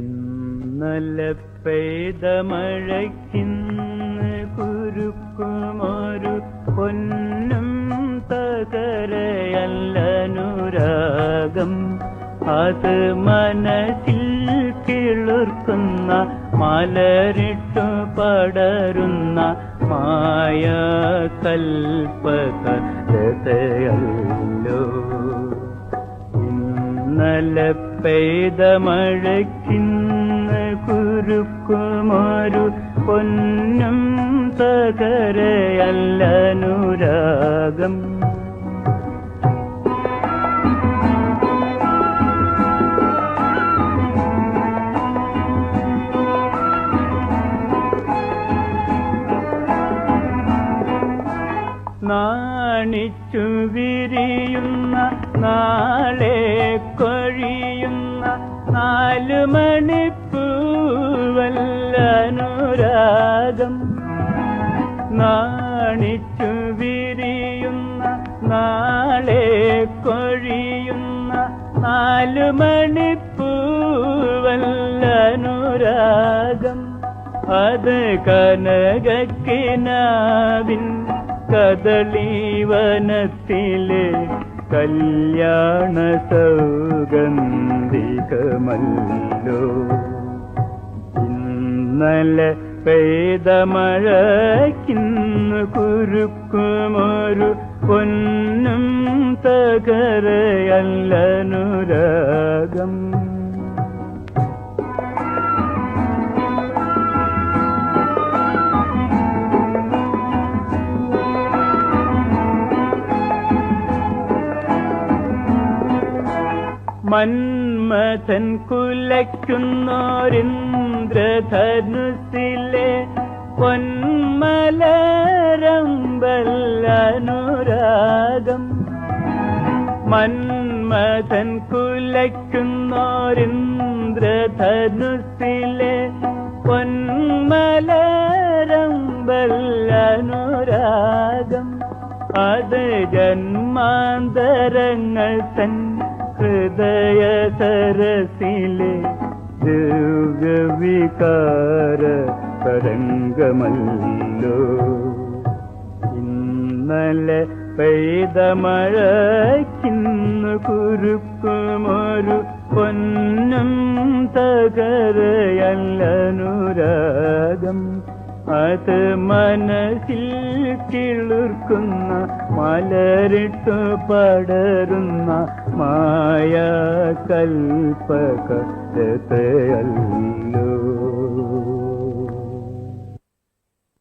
ഇന്നലെ പെയ്ത മഴയ്ക്കിന്ന് കുരുക്കുമൊരു പൊന്നും തകരയല്ലനുരാഗം. അത് മനസ്സിൽ കിളിർക്കുന്ന മലരിട്ടു പടരുന്ന മായ കൽപ്പകതയല്ലോ ഇന്നലെ പെയ്ത മഴയ്ക്കിന്ന് കുരുക്കുമൊരു പൊന്നും തകരയല്ലനുരാഗം. നാണിച്ചു വിരിയുന്ന നാളെ കൊഴിയുന്ന നാലു മണിപ്പൂവല്ലനുരാഗം നാണിച്ചു വിരിയുന്ന നാളെ കൊഴിയുന്ന നാലു മണിപ്പൂവല്ലനുരാഗം. അത് കനകക്കിനാവിൻ കദളീവനത്തിലെ കല്യാണ സൗഗന്ധികമല്ലോ. ഇന്നലെ പെയ്ത മഴക്കിന്ന് കുരുക്കുമൊരു പൊന്നും തകരയല്ലനുരാഗം. മന്മഥൻ കുലയ്ക്കുന്നോരിന്ദ്രധനുസിലെ പൊന്മലരമ്പല്ലനുരാഗം മന്മഥൻ കുലയ്ക്കുന്നോരിന്ദ്രധനുസിലെ പൊന്മലരമ്പല്ലനുരാഗം അത് ജന്മാന്തരങ്ങൾ തൻ ഹൃദയ സരസിലെ ദിവ്യവികാര തരംഗമല്ലോ ഇന്നലെ പെയ്ത മഴക്കിന്ന് കുരുക്കുമൊരു പൊന്നും തകരയല്ലനുരാഗം അത് മനസ്സിൽ കിളിർക്കുന്ന മലരിട്ടു പടരുന്ന മായ കൽപ്പകതയല്ലോ